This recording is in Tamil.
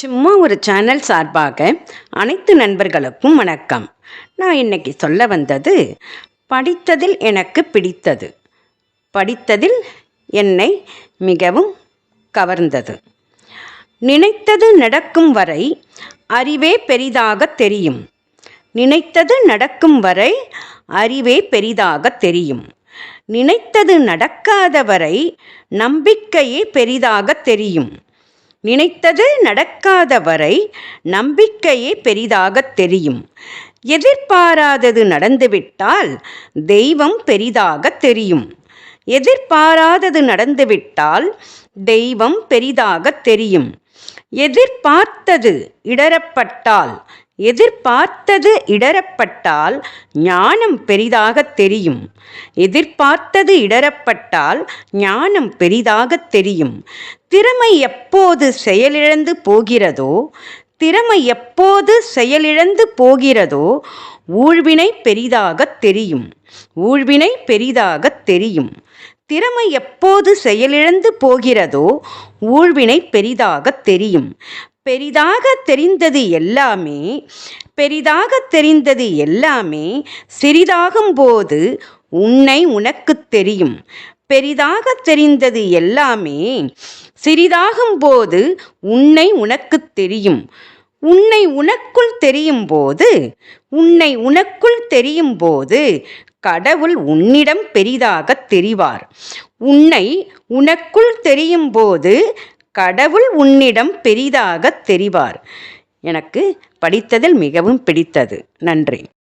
சும்மா ஒரு சேனல் சார்பாக அனைத்து நண்பர்களுக்கும் வணக்கம். நான் இன்னைக்கு சொல்ல வந்தது படித்ததில் எனக்கு பிடித்தது. படித்ததில் என்னை மிகவும் கவர்ந்தது. நினைத்தது நடக்கும் வரை அறிவே பெரிதாக தெரியும். நினைத்தது நடக்கும் வரை அறிவே பெரிதாக தெரியும். நினைத்தது நடக்காத வரை நம்பிக்கையே பெரிதாக தெரியும். நினைத்தது நடக்காத வரை நம்பிக்கையே பெரிதாக தெரியும். எதிர்பாராதது நடந்துவிட்டால் தெய்வம் பெரிதாக தெரியும். எதிர்பாராதது நடந்துவிட்டால் தெய்வம் பெரிதாக தெரியும். எதிர்பார்த்தது இடரப்பட்டால் எதிர்பார்த்தது இடரப்பட்டால் ஞானம் பெரிதாக தெரியும். எதிர்பார்த்தது இடரப்பட்டால் ஞானம் பெரிதாக தெரியும். திறமை எப்போது செயலிழந்து போகிறதோ திறமை எப்போது செயலிழந்து போகிறதோ ஊழ்வினை பெரிதாக தெரியும். ஊழ்வினை பெரிதாக தெரியும். திறமை எப்போது செயலிழந்து போகிறதோ ஊழ்வினை பெரிதாக தெரியும். பெரிதாக தெரிந்தது எல்லாமே பெரிதாக தெரிந்தது எல்லாமே சிறிதாகும் போது உன்னை உனக்கு தெரியும். பெரிதாக தெரிந்தது எல்லாமே சிறிதாகும் போது உன்னை உனக்கு தெரியும். உன்னை உனக்குள் தெரியும் போது உன்னை உனக்குள் தெரியும் போது கடவுள் உன்னிடம் பெரிதாக தெரிவார். உன்னை உனக்குள் தெரியும் போது கடவுள் உன்னிடம் பெரிதாக தெரிவார். எனக்கு படித்ததில் மிகவும் பிடித்தது. நன்றி.